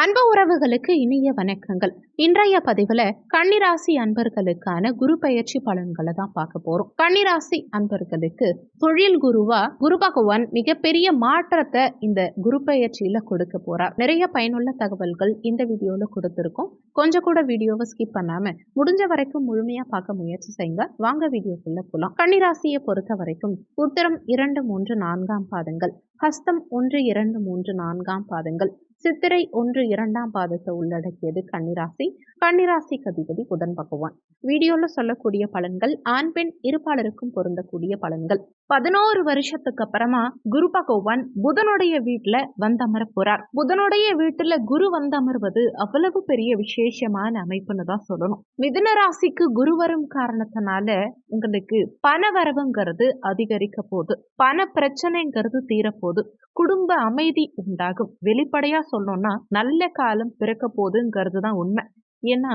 அன்பு உறவுகளுக்கு இனிய வணக்கங்கள். இன்றைய பதிவுல கன்னிராசி அன்பர்களுக்கான குரு பயிற்சி பலன்களை தான் பார்க்க போறோம். கன்னிராசி அன்பர்களுக்கு தொழில் குருவா குரு பகவான் மிகப்பெரிய மாற்றத்தை இந்த குரு பயிற்சியில கொடுக்க போறார். நிறைய பயனுள்ள தகவல்கள் இந்த வீடியோல கொடுத்துருக்கோம். கொஞ்சம் கூட வீடியோவை ஸ்கிப் பண்ணாம முடிஞ்ச வரைக்கும் முழுமையா பார்க்க முயற்சி செய்யுங்க. வாங்க வீடியோக்குள்ள போலாம். கன்னிராசியை பொறுத்த வரைக்கும் உத்தரம் இரண்டு மூன்று நான்காம் பாதங்கள் ஹஸ்தம் ஒன்று இரண்டு மூன்று நான்காம் பாதங்கள் சித்திரை ஒன்று இரண்டாம் பாதத்தை உள்ளடக்கியது கன்னிராசி. கன்னிராசிக்கு அதிபதி புதன் பகவான். வீடியோல சொல்லக்கூடிய பலன்கள் ஆண் பெண் இருப்பாளருக்கும் பொருந்தக்கூடிய பலன்கள். பதினோரு வருஷத்துக்கு அப்புறமா குரு பகவான் புதனுடைய வீட்டுல வந்தமர போறார். புதனுடைய வீட்டுல குரு வந்தமர்வது அவ்வளவு பெரிய விசேஷமான அமைப்புன்னு தான் சொல்லணும். மிதுன ராசிக்கு குரு வரும் காரணத்தினால உங்களுக்கு பண வரவுங்கிறது அதிகரிக்க போகுது. பண பிரச்சனைங்கிறது தீரப்போகுது. குடும்ப அமைதி உண்டாகும். வெளிப்படையா சொல்லணும்னா நல்ல காலம் பிறக்க போகுதுங்கிறது தான் உண்மை. ஏன்னா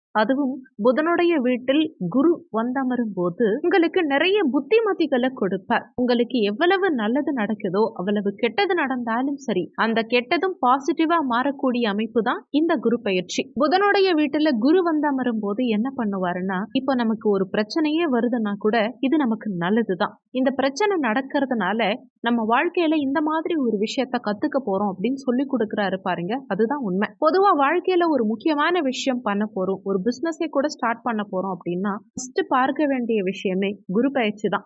அதுவும் புதனுடைய வீட்டில் குரு வந்தமரும் போது உங்களுக்கு நிறைய புத்திமதிகளை கொடுப்பார். உங்களுக்கு எவ்வளவு நல்லது நடக்குதோ அவ்வளவு கெட்டது நடந்தாலும் சரி அந்த கெட்டதும் பாசிட்டிவா மாறக்கூடிய அமைப்பு தான் இந்த குரு பயிற்சி. புதனுடைய வீட்டுல குரு வந்தமரும் போது என்ன பண்ணுவாருன்னா இப்போ நமக்கு ஒரு பிரச்சனையே வருதுன்னா கூட இது நமக்கு நல்லதுதான். இந்த பிரச்சனை நடக்கிறதுனால நம்ம வாழ்க்கையில இந்த மாதிரி ஒரு விஷயத்த கத்துக்க போறோம் அப்படின்னு சொல்லி கொடுக்குறாரு பாருங்க அதுதான் உண்மை. பொதுவா வாழ்க்கையில ஒரு முக்கியமான விஷயம் பண்ண போறோம் ஒரு பிஸ்னஸே கூட ஸ்டார்ட் பண்ண போறோம் அப்படின்னா ஃபர்ஸ்ட் பார்க்க வேண்டிய விஷயமே குரு பயிற்சி தான்.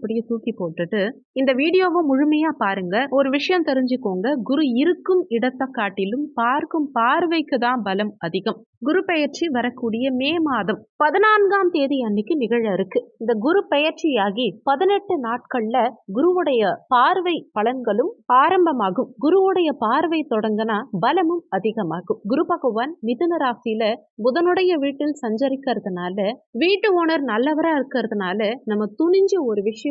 அப்படியே தூக்கி போட்டுட்டு இந்த வீடியோவை முழுமையா பாருங்க. ஒரு விஷயம் தெரிஞ்சுக்கோங்க. குரு இருக்கும் இடத்தை காட்டிலும் பார்க்கும் பார்வைக்கு தான் பலம் அதிகம். குரு பெயர்ச்சி வரக்கூடிய மே மாதம் பதினான்காம் தேதி அன்னைக்கு நிகழ இருக்கு. இந்த குரு பெயர்ச்சியாகி பதினெட்டு நாட்கள்ல குருவுடைய பார்வை பலன்களும் ஆரம்பமாகும். குருவுடைய பார்வை தொடங்கினா பலமும் அதிகமாகும். குரு பகவான் மிதுன ராசியில புதனுடைய வீட்டில் சஞ்சரிக்கிறதுனால வீட்டு ஓனர் நல்லவரா இருக்கிறதுனால நம்ம துணிஞ்சு ஒரு விஷயம்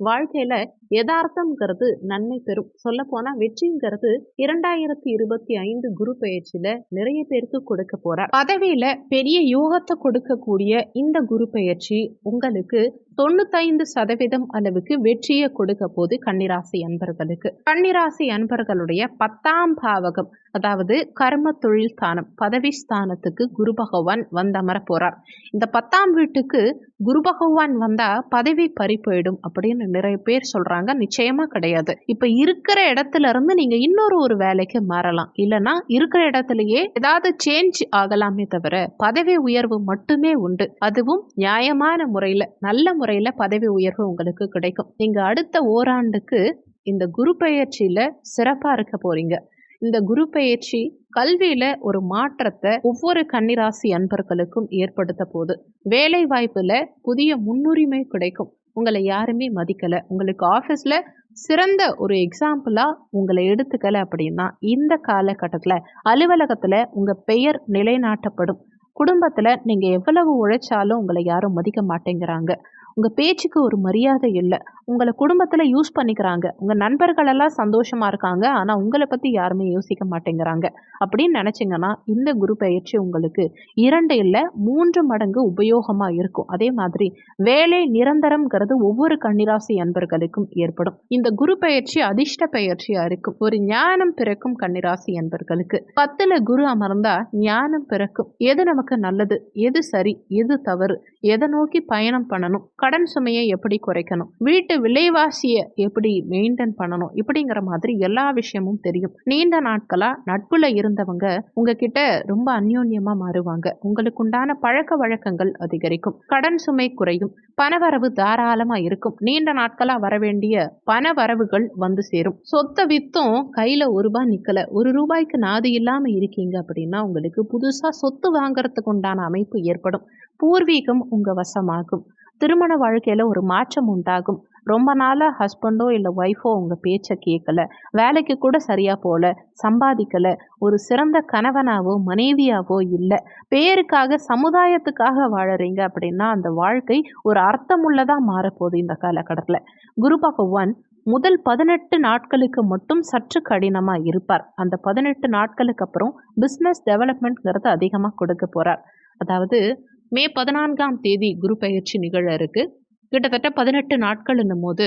வாழ்க்கையில யதார்த்தம்ங்கிறது நன்மை பெறும். சொல்ல போனா வெற்றிங்கிறது இரண்டாயிரத்தி இருபத்தி ஐந்து குரு பயிற்சியில நிறைய பேருக்கு கொடுக்க போகிறார் பதவியில பெரிய யோகத்தை கொடுக்கக்கூடிய இந்த குரு பயிற்சி உங்களுக்கு தொண்ணூத்தைந்து சதவீதம் அளவுக்கு வெற்றியை கொடுக்க போது கன்னிராசி அன்பர்களுக்கு. கன்னிராசி அன்பர்களுடைய பத்தாம் பாவகம் அதாவது கர்ம தொழில் ஸ்தானம் பதவி ஸ்தானத்துக்கு குரு பகவான் வந்தமர போறார். இந்த பத்தாம் வீட்டுக்கு குரு பகவான் வந்தா பதவி பறி போயிடும் அப்படின்னு நிறைய பேர் சொல்றாங்க. நிச்சயமா கிடையாது. இப்ப இருக்கிற இடத்துல இருந்து நீங்க இன்னொரு ஒரு வேலைக்கு மாறலாம். இல்லைன்னா இருக்கிற இடத்துலயே ஏதாவது சேஞ்ச் ஆகலாமே தவிர பதவி உயர்வு மட்டுமே உண்டு. அதுவும் நியாயமான முறையில நல்ல முறை முறையில் பதவி உயர்வு உங்களுக்கு கிடைக்கும். நீங்கள் அடுத்த ஓராண்டுக்கு இந்த குரு பயிற்சியில் சிறப்பாக இருக்க போறீங்க. இந்த குரு பயிற்சி கல்வியில ஒரு மாற்றத்தை ஒவ்வொரு கன்னிராசி அன்பர்களுக்கும் ஏற்படுத்த போது வேலை வாய்ப்புல புதிய முன்னுரிமை கிடைக்கும். உங்களை யாருமே மதிக்கல. உங்களுக்கு ஆஃபீஸ்ல சிறந்த ஒரு எக்ஸாம்பிளா உங்களை எடுத்துக்கல அப்படின்னா இந்த காலகட்டத்தில் அலுவலகத்துல உங்க பெயர் நிலைநாட்டப்படும். குடும்பத்துல நீங்க எவ்வளவு உழைச்சாலும் உங்களை யாரும் மதிக்க மாட்டேங்கிறாங்க. உங்கள் பேச்சுக்கு ஒரு மரியாதை இல்லை. உங்களை குடும்பத்தில் யூஸ் பண்ணிக்கிறாங்க. உங்கள் நண்பர்கள் எல்லாம் சந்தோஷமாக இருக்காங்க. ஆனால் உங்களை பற்றி யாருமே யோசிக்க மாட்டேங்கிறாங்க. அப்படின்னு நினச்சிங்கன்னா இந்த குரு பயிற்சி உங்களுக்கு இரண்டு இல்லை மூன்று மடங்கு உபயோகமாக இருக்கும். அதே மாதிரி வேலை நிரந்தரம்ங்கிறது ஒவ்வொரு கன்னிராசி அன்பர்களுக்கும் ஏற்படும். இந்த குரு பயிற்சி அதிர்ஷ்ட பயிற்சியாக இருக்கும். ஒரு ஞானம் பிறக்கும் கன்னிராசி அன்பர்களுக்கு. பத்தில் குரு அமர்ந்தா ஞானம் பிறக்கும். எது நமக்கு நல்லது? எது சரி? எது தவறு? எதை நோக்கி பயணம் பண்ணணும்? கடன் சுமையை எப்படி குறைக்கணும்? வீட்டு விலைவாசியை எப்படி மெயின்டைன் பண்ணணும்? இப்படிங்கிற மாதிரி எல்லா விஷயமும் தெரியும். நீண்ட நாட்களா நட்புல இருந்தவங்க உங்ககிட்ட ரொம்ப அந்யோன்யமா மாறுவாங்க. உங்களுக்கு உண்டான பழக்க வழக்கங்கள் அதிகரிக்கும். கடன் சுமை குறையும். பணவரவு தாராளமா இருக்கும். நீண்ட நாட்களா வர வேண்டிய பண வரவுகள் வந்து சேரும். சொத்தை வித்தும் கையில ஒரு ரூபாய் நிக்கல. ஒரு ரூபாய்க்கு நாதி இல்லாம இருக்கீங்க அப்படின்னா உங்களுக்கு புதுசா சொத்து வாங்குறதுக்கு உண்டான அமைப்பு ஏற்படும். பூர்வீகம் உங்க வசமாகும். திருமண வாழ்க்கையில ஒரு மாற்றம் உண்டாகும். ரொம்ப நாளாக ஹஸ்பண்டோ இல்லை ஒய்ஃபோ உங்கள் பேச்சை கேட்கல வேலைக்கு கூட சரியாக போகல சம்பாதிக்கலை. ஒரு சிறந்த கணவனாவோ மனைவியாவோ இல்லை. பேருக்காக சமுதாயத்துக்காக வாழறீங்க அப்படின்னா அந்த வாழ்க்கை ஒரு அர்த்தமுள்ளதாக மாறப்போகுது இந்த காலகட்டத்தில். குரு பகவான் முதல் பதினெட்டு நாட்களுக்கு மட்டும் சற்று கடினமாக இருப்பார். அந்த பதினெட்டு நாட்களுக்கு அப்புறம் பிஸ்னஸ் டெவலப்மெண்ட்ங்கிறது அதிகமாக கொடுக்க போகிறார் அதாவது மே பதினான்காம் தேதி குரு பயிற்சி நிகழ இருக்குது கிட்டத்தட்ட பதினெட்டு நாட்கள் போது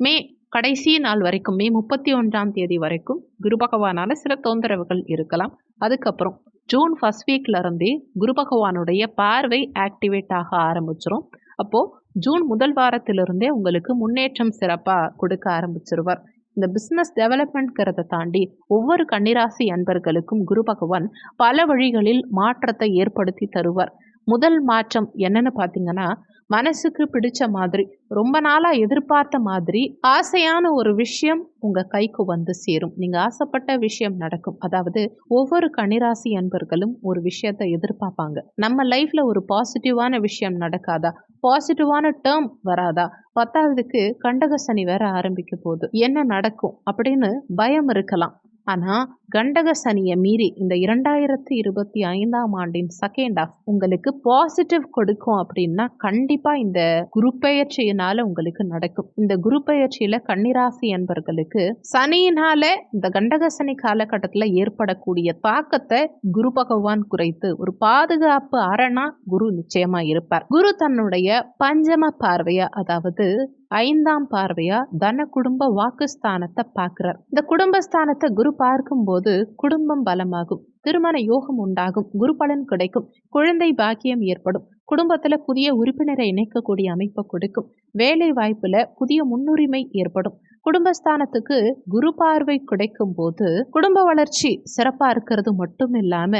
மே கடைசி நாள் வரைக்கும் மே முப்பத்தி ஒன்றாம் தேதி வரைக்கும் குரு பகவானால் சில தொந்தரவுகள் இருக்கலாம். அதுக்கப்புறம் ஜூன் ஃபஸ்ட் வீக்ல இருந்தே குரு பகவானுடைய பார்வை ஆக்டிவேட் ஆக ஆரம்பிச்சிரும். அப்போது ஜூன் முதல் வாரத்திலிருந்தே உங்களுக்கு முன்னேற்றம் சிறப்பாக கொடுக்க ஆரம்பிச்சிருவார். இந்த பிஸ்னஸ் டெவலப்மெண்ட்ங்கிறத தாண்டி ஒவ்வொரு கன்னிராசி அன்பர்களுக்கும் குரு பகவான் பல வழிகளில் மாற்றத்தை ஏற்படுத்தி தருவார். முதல் மாற்றம் என்னன்னு பார்த்தீங்கன்னா மனசுக்கு பிடிச்ச மாதிரி ரொம்ப நாளாக எதிர்பார்த்த மாதிரி ஆசையான ஒரு விஷயம் உங்கள் கைக்கு வந்து சேரும். நீங்கள் ஆசைப்பட்ட விஷயம் நடக்கும். அதாவது ஒவ்வொரு கணிராசி அன்பர்களும் ஒரு விஷயத்தை எதிர்பார்ப்பாங்க. நம்ம லைஃப்பில் ஒரு பாசிட்டிவான விஷயம் நடக்காதா? பாசிட்டிவான டேர்ம் வராதா? பத்தாவதுக்கு கண்டக சனி வேற ஆரம்பிக்க போகுது. என்ன நடக்கும்? அப்படின்னு பயம் இருக்கலாம். ஆனால் கண்டக சனியை மீறி இந்த இரண்டாயிரத்தி இருபத்தி ஐந்தாம் ஆண்டின் செகண்ட் ஆஃப் உங்களுக்கு பாசிட்டிவ் கொடுக்கும் அப்படின்னா கண்டிப்பாக இந்த குரு பெயர்ச்சியினால உங்களுக்கு நடக்கும். இந்த குரு பெயர்ச்சியில் கன்னிராசி என்பர்களுக்கு சனியினால இந்த கண்டக சனி காலகட்டத்தில் ஏற்படக்கூடிய தாக்கத்தை குரு பகவான் குறைத்து ஒரு பாதுகாப்பு அரணா குரு நிச்சயமா இருப்பார். குரு தன்னுடைய பஞ்சம பார்வையை அதாவது ஐந்தாம் பார்வையா தன குடும்ப வாக்குஸ்தானத்தை பார்க்கிறார். இந்த குடும்பஸ்தானத்தை குரு பார்க்கும்போது குடும்பம் பலமாகும். திருமண யோகம் உண்டாகும். குரு பலன் கிடைக்கும். குழந்தை பாக்கியம் ஏற்படும். குடும்பத்துல புதிய உறுப்பினரை இணைக்கக்கூடிய அமைப்பை கொடுக்கும். வேலை வாய்ப்புல புதிய முன்னுரிமை ஏற்படும். குடும்பஸ்தானத்துக்கு குரு பார்வை கிடைக்கும் போது குடும்ப வளர்ச்சி சிறப்பா இருக்கிறது மட்டும் இல்லாம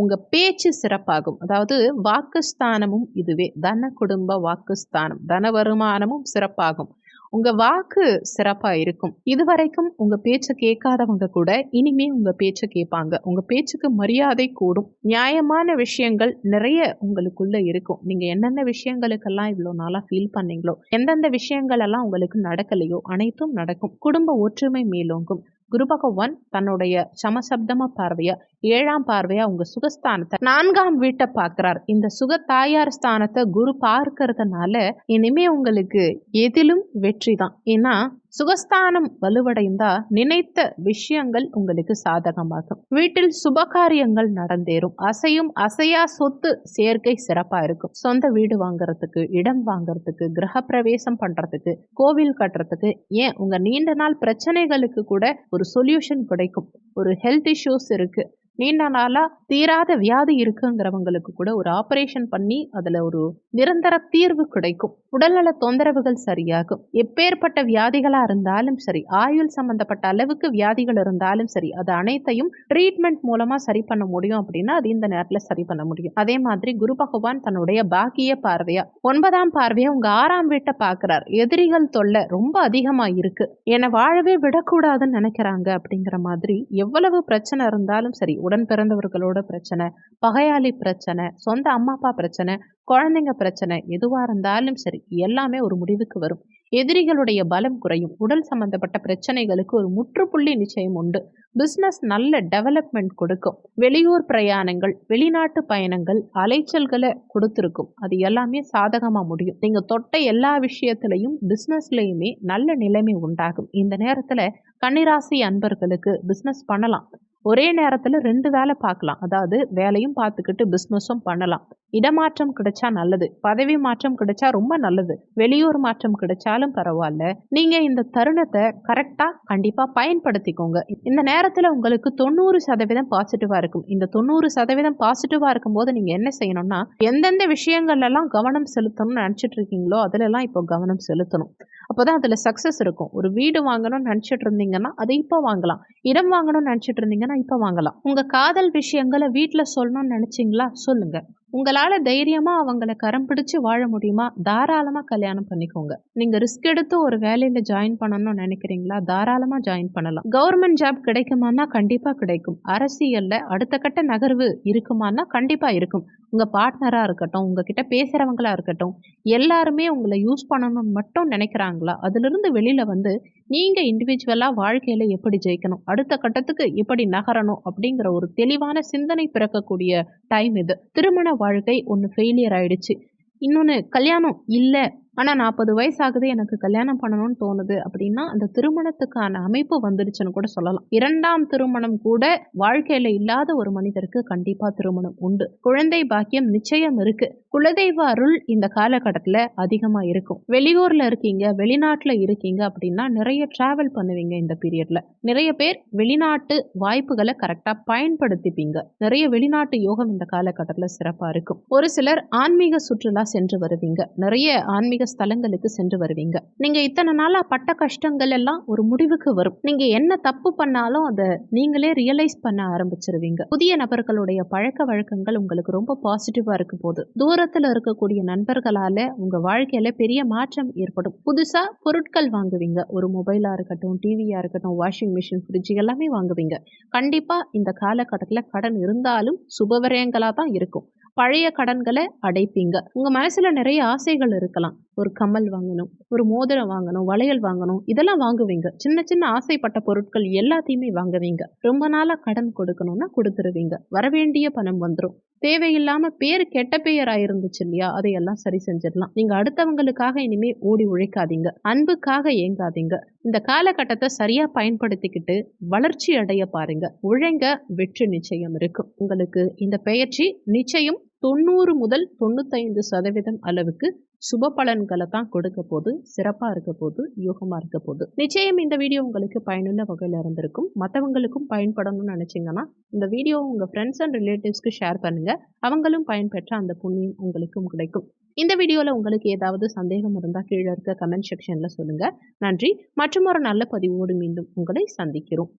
உங்கள் பேச்சு சிறப்பாகும். அதாவது வாக்குஸ்தானமும் இதுவே. தன குடும்ப வாக்குஸ்தானம். தன வருமானமும் சிறப்பாகும். உங்கள் வாக்கு சிறப்பாக இருக்கும். இதுவரைக்கும் உங்கள் பேச்சை கேட்காதவங்க கூட இனிமே உங்கள் பேச்சை கேட்பாங்க. உங்கள் பேச்சுக்கு மரியாதை கூடும். நியாயமான விஷயங்கள் நிறைய உங்களுக்குள்ளே இருக்கும். நீங்கள் என்னென்ன விஷயங்களுக்கெல்லாம் இவ்வளோ நாளாக ஃபீல் பண்ணீங்களோ எந்தெந்த விஷயங்களெல்லாம் உங்களுக்கு நடக்கலையோ அனைத்தும் நடக்கும். குடும்ப ஒற்றுமை மேலோங்கும். குரு பகவான் தன்னுடைய சமசப்தம பார்வையா ஏழாம் பார்வையா உங்க சுகஸ்தானத்தை நான்காம் வீட்டை பார்க்கிறார். இந்த சுக தாயார் ஸ்தானத்தை குரு பார்க்கறதுனால இனிமே உங்களுக்கு எதிலும் வெற்றி தான். ஏன்னா சுகஸ்தானம் வலுவடைந்தா நினைத்த விஷயங்கள் உங்களுக்கு சாதகமாகும். வீட்டில் சுபகாரியங்கள் நடந்தேறும். அசையும் அசையா சொத்து சேர்க்கை சிறப்பா இருக்கும். சொந்த வீடு வாங்குறதுக்கு இடம் வாங்குறதுக்கு கிரக பிரவேசம் பண்றதுக்கு கோவில் கட்டுறதுக்கு ஏன் உங்க நீண்ட நாள் பிரச்சனைகளுக்கு கூட ஒரு சொல்யூஷன் கிடைக்கும். ஒரு ஹெல்த் இஷ்யூஸ் இருக்கு. நீண்ட நாளா தீராத வியாதி இருக்குங்கிறவங்களுக்கு கூட ஒரு ஆபரேஷன் பண்ணி அதுல ஒரு நிரந்தர தீர்வு கிடைக்கும். உடல்நல தொந்தரவுகள் சரியாகும். எப்பேற்பட்ட வியாதிகளா இருந்தாலும் சரி ஆயுள் சம்பந்தப்பட்ட அளவுக்கு வியாதிகள் இருந்தாலும் சரி அது அனைத்தையும் ட்ரீட்மெண்ட் மூலமா சரி பண்ண முடியும் அப்படின்னா அது இந்த நேரத்துல சரி பண்ண முடியும். அதே மாதிரி குரு பகவான் தன்னுடைய பாக்கிய பார்வையா ஒன்பதாம் பார்வையை உங்க ஆறாம் வீட்டை பார்க்குறார். எதிரிகள் தொல்லை ரொம்ப அதிகமா இருக்கு. என்னை வாழவே விடக்கூடாதுன்னு நினைக்கிறாங்க அப்படிங்கிற மாதிரி எவ்வளவு பிரச்சனை இருந்தாலும் சரி உடன் பிறந்தவர்களோட பிரச்சனை பகையாளி பிரச்சனை சொந்த அம்மா அப்பா பிரச்சனை குழந்தைங்க பிரச்சனை எதுவாக இருந்தாலும் சரி எல்லாமே ஒரு முடிவுக்கு வரும். எதிரிகளுடைய பலம் குறையும். உடல் சம்பந்தப்பட்ட பிரச்சனைகளுக்கு ஒரு முற்றுப்புள்ளி நிச்சயம் உண்டு. பிஸ்னஸ் நல்ல டெவலப்மெண்ட் கொடுக்கும். வெளியூர் பிரயாணங்கள் வெளிநாட்டு பயணங்கள் அலைச்சல்களை கொடுத்துருக்கும். அது எல்லாமே சாதகமாக முடியும். நீங்கள் தொட்ட எல்லா விஷயத்துலையும் பிஸ்னஸ்லேயுமே நல்ல நிலைமை உண்டாகும். இந்த நேரத்தில் கன்னிராசி அன்பர்களுக்கு பிஸ்னஸ் பண்ணலாம். ஒரே நேரத்தில் ரெண்டு வேலை பார்க்கலாம். அதாவது வேலையும் பார்த்துக்கிட்டு பிஸ்னஸும் பண்ணலாம். இடமாற்றம் கிடைச்சா நல்லது. பதவி மாற்றம் கிடைச்சா ரொம்ப நல்லது. வெளியூர் மாற்றம் கிடைச்சாலும் பரவாயில்ல. நீங்கள் இந்த தருணத்தை கரெக்டாக கண்டிப்பாக பயன்படுத்திக்கோங்க. இந்த நேரத்தில் உங்களுக்கு தொண்ணூறு சதவீதம் பாசிட்டிவா இருக்கும். இந்த தொண்ணூறு சதவீதம் பாசிட்டிவாக இருக்கும்போது நீங்கள் என்ன செய்யணும்னா எந்தெந்த விஷயங்கள்லாம் கவனம் செலுத்தணும்னு நினச்சிட்டு இருக்கீங்களோ அதிலெல்லாம் இப்போ கவனம் செலுத்தணும். அப்போ தான் அதில் சக்ஸஸ் இருக்கும். ஒரு வீடு வாங்கணும்னு நினச்சிட்டு இருந்தீங்கன்னா அதை இப்போ வாங்கலாம். இடம் வாங்கணும்னு நினச்சிட்டு இருந்தீங்கன்னா இப்போ வாங்கலாம். உங்கள் காதல் விஷயங்களை வீட்டில் சொல்லணும்னு நினச்சிங்களா? சொல்லுங்கள் உங்களால் தைரியமாக அவங்கள கரம் பிடிச்சு வாழ முடியுமா? தாராளமாக கல்யாணம் பண்ணிக்கோங்க. நீங்கள் ரிஸ்க் எடுத்து ஒரு வேலையில் ஜாயின் பண்ணணும்னு நினைக்கிறீங்களா? தாராளமாக ஜாயின் பண்ணலாம். கவர்மெண்ட் ஜாப் கிடைக்குமானா கண்டிப்பாக கிடைக்கும். அரசியலில் அடுத்த கட்ட நகர்வு இருக்குமானா கண்டிப்பாக இருக்கும். உங்கள் பார்ட்னராக இருக்கட்டும் உங்ககிட்ட பேசுகிறவங்களாக இருக்கட்டும் எல்லாருமே உங்களை யூஸ் பண்ணணும்னு மட்டும் நினைக்கிறாங்களா? அதிலிருந்து வெளியில் வந்து நீங்கள் இண்டிவிஜுவலாக வாழ்க்கையில் எப்படி ஜெயிக்கணும்? அடுத்த கட்டத்துக்கு எப்படி நகரணும்? அப்படிங்கிற ஒரு தெளிவான சிந்தனை பிறக்கக்கூடிய டைம் இது. திருமண வாழ்க்கை ஒன்று ஃபெயிலியர் ஆயிடுச்சு. இன்னொன்று கல்யாணம் இல்லை ஆனால் நாற்பது வயசு ஆகுது எனக்கு கல்யாணம் பண்ணணும்னு தோணுது அப்படின்னா அந்த திருமணத்துக்கான அமைப்பு வந்துடுச்சுன்னு கூட சொல்லலாம். இரண்டாம் திருமணம் கூட வாழ்க்கையில் இல்லாத ஒரு மனிதருக்கு கண்டிப்பாக திருமணம் உண்டு. குழந்தை பாக்கியம் நிச்சயம் இருக்கு. குலதெய்வ அருள் இந்த காலகட்டத்தில் அதிகமாக இருக்கும். வெளியூரில் இருக்கீங்க வெளிநாட்டில் இருக்கீங்க அப்படின்னா நிறைய ட்ராவல் பண்ணுவீங்க இந்த பீரியடில் நிறைய பேர் வெளிநாட்டு வாய்ப்புகளை கரெக்டாக பயன்படுத்திப்பீங்க. நிறைய வெளிநாட்டு யோகம் இந்த காலகட்டத்தில் சிறப்பாக இருக்கும். ஒரு சிலர் ஆன்மீக சுற்றுலா சென்று வருவீங்க. நிறைய ஆன்மீக ஸ்தலங்களுக்கு சென்று வருவீங்க. நீங்க இத்தனை நாளா பட்ட கஷ்டங்கள் எல்லாம் ஒரு முடிவுக்கு வரும். நீங்க என்ன தப்பு பண்ணாலும் அதை நீங்களே ரியலைஸ் பண்ண ஆரம்பிச்சிருவீங்க. புதிய நபர்களுடைய பழக்க வழக்கங்கள் உங்களுக்கு ரொம்ப பாசிட்டிவா இருக்கும் போது தூரத்துல இருக்கக்கூடிய நண்பர்களால உங்க வாழ்க்கையில பெரிய மாற்றம் ஏற்படும். புதுசா பொருட்கள் வாங்குவீங்க. ஒரு மொபைலா இருக்கட்டும் டிவியா இருக்கட்டும் வாஷிங் மிஷின் ஃப்ரிட்ஜ் எல்லாமே வாங்குவீங்க. கண்டிப்பா இந்த காலகட்டத்தில் கடன் இருந்தாலும் சுபவரயங்களா தான் இருக்கும். பழைய கடன்களை அடைப்பீங்க. உங்க மனசுல நிறைய ஆசைகள் இருக்கலாம். ஒரு கம்மல் வாங்கணும் ஒரு மோதிரம் வாங்கணும் வளையல் வாங்கணும் இதெல்லாம் வாங்குவீங்க. சின்ன சின்ன ஆசைப்பட்ட பொருட்கள் எல்லாத்தையுமே வாங்குவீங்க. ரொம்ப நாளா கடன் கொடுக்கணும்னா கொடுத்துருவீங்க. வரவேண்டிய பணம் வந்துடும் தேவையில்லாம பேர் கெட்ட பெயரா இருந்துச்சு இல்லையா? அதையெல்லாம் சரி செஞ்சிடலாம். நீங்க அடுத்தவங்களுக்காக இனிமே ஓடி உழைக்காதீங்க. அன்புக்காக ஏங்காதீங்க. இந்த காலகட்டத்தை சரியா பயன்படுத்திக்கிட்டு வளர்ச்சி அடைய பாருங்க. உழைங்க வெற்றி நிச்சயம் இருக்கும். உங்களுக்கு இந்த பெயர்ச்சி நிச்சயம் தொண்ணூறு முதல் தொண்ணூத்தைந்து சதவீதம் அளவுக்கு சுப பலன்களை தான் கொடுக்க போது சிறப்பாக இருக்க போது யோகமாக இருக்க போது நிச்சயம் இந்த வீடியோ உங்களுக்கு பயனுள்ள வகையில் இருந்திருக்கும். மற்றவங்களுக்கும் பயன்படணும்னு நினச்சிங்கன்னா இந்த வீடியோ உங்கள் ஃப்ரெண்ட்ஸ் அண்ட் ரிலேட்டிவ்ஸ்க்கு ஷேர் பண்ணுங்கள் அவங்களும் பயன்பெற்ற அந்த புண்ணியம் உங்களுக்கும் கிடைக்கும். இந்த வீடியோவில் உங்களுக்கு ஏதாவது சந்தேகம் இருந்தால் கீழே இருக்க கமெண்ட் செக்ஷனில் சொல்லுங்கள் நன்றி. மற்றும் ஒரு நல்ல பதிவோடு மீண்டும் உங்களை சந்திக்கிறோம்.